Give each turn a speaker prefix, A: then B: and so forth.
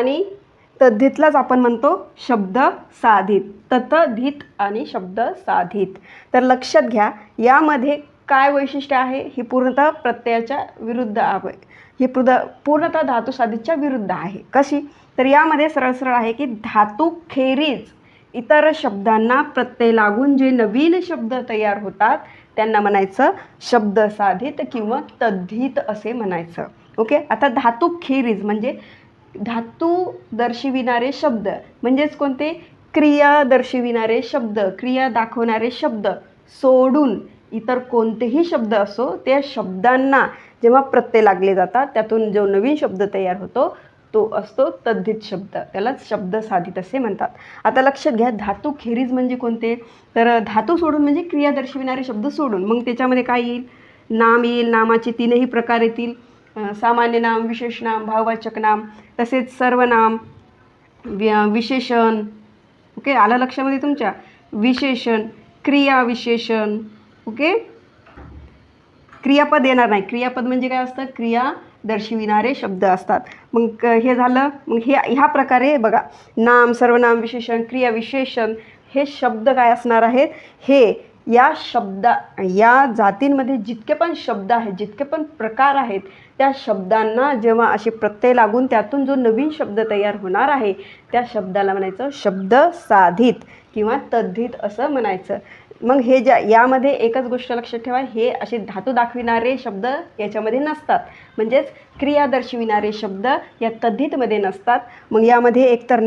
A: आणि तद्धितलाच आपण म्हणतो शब्द साधित. तथधित आणि शब्द साधित. तर लक्षात घ्या यामध्ये काय वैशिष्ट्य आहे? ही पूर्णतः प्रत्ययाच्या विरुद्ध आहे. ही पूर्ण पूर्णतः धातू साधितच्या विरुद्ध आहे. कशी? तर यामध्ये सरळ सरळ आहे की धातू खेरीज इतर शब्दांना प्रत्यय लागून जे नवीन शब्द तयार होतात त्यांना म्हणायचं शब्द साधित किंवा तद्धित असे म्हणायचं. ओके? आता धातू खेरीज म्हणजे धातू दर्शविणारे शब्द म्हणजेच कोणते? क्रिया दर्शविणारे शब्द क्रिया दाखवणारे शब्द सोडून इतर कोणतेही शब्द असो त्या शब्दांना जेव्हा प्रत्यय लागले जातात त्यातून जो नवीन शब्द तयार होतो तो असतो तद्धित शब्द. त्यालाच शब्द साधित असे म्हणतात. आता लक्षात घ्या धातू खेरीज म्हणजे कोणते? तर धातू सोडून म्हणजे क्रिया दर्शविणारे शब्द सोडून. मग त्याच्यामध्ये काय येईल? नाम येईल नामाचे तीनही प्रकार येतील. सामान्य नाम विशेष नाम भाववाचक नाम तसेच सर्वनाम वि- विशेषण. ओके आलं लक्षामध्ये तुमच्या? विशेषण क्रिया विशेषण. ओके क्रियापद येणार नाही. क्रियापद म्हणजे काय असतं? क्रिया दर्शविणारे शब्द असतात. मग हे झालं. मग हे ह्या प्रकारे बघा. नाम सर्वनाम विशेषण क्रिया विशेषण हे शब्द काय असणार आहेत? हे या शब्दा या जातींमध्ये जितके पण शब्द आहेत जितके पण प्रकार आहेत त्या शब्दांना जेव्हा असे प्रत्यय लागून त्यातून जो नवीन शब्द तयार होणार आहे त्या शब्दाला म्हणायचं शब्द साधित किंवा तद्धित असं म्हणायचं. मग हे ज्या यामध्ये एकच गोष्ट लक्षात ठेवा हे असे धातू दाखविणारे शब्द याच्यामध्ये नसतात. म्हणजेच क्रिया दर्शविणारे शब्द या तद्धितमध्ये नसतात. मग यामध्ये एकतर